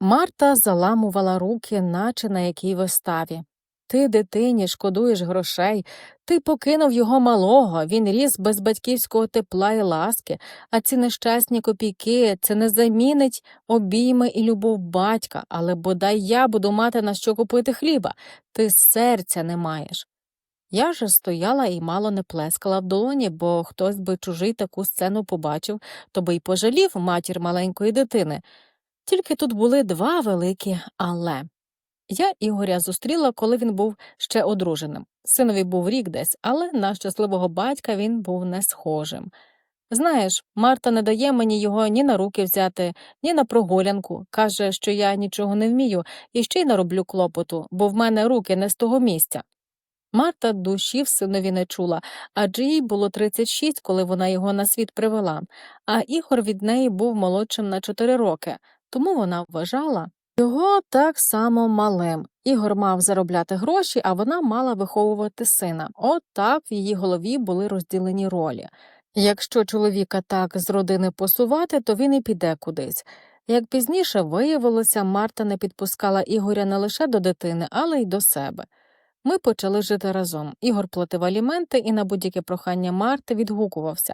Марта заламувала руки, наче на якій виставі. Ти, дитині, шкодуєш грошей, ти покинув його малого, він ріс без батьківського тепла і ласки, а ці нещасні копійки це не замінить обійми і любов батька, але бодай я буду мати на що купити хліба, ти серця не маєш. Я же стояла і мало не плескала в долоні, бо хтось би чужий таку сцену побачив, то би й пожалів матір маленької дитини. Тільки тут були два великі але. Я Ігоря зустріла, коли він був ще одруженим. Синові був рік десь, але на щасливого батька він був не схожим. Знаєш, Марта не дає мені його ні на руки взяти, ні на прогулянку. Каже, що я нічого не вмію і ще й нароблю клопоту, бо в мене руки не з того місця. Марта душі в синові не чула, адже їй було 36, коли вона його на світ привела, а Ігор від неї був молодшим на 4 роки, тому вона вважала його так само малим. Ігор мав заробляти гроші, а вона мала виховувати сина. От так в її голові були розділені ролі. Якщо чоловіка так з родини посувати, то він і піде кудись. Як пізніше виявилося, Марта не підпускала Ігоря не лише до дитини, але й до себе. Ми почали жити разом. Ігор платив аліменти і на будь-яке прохання Марти відгукувався.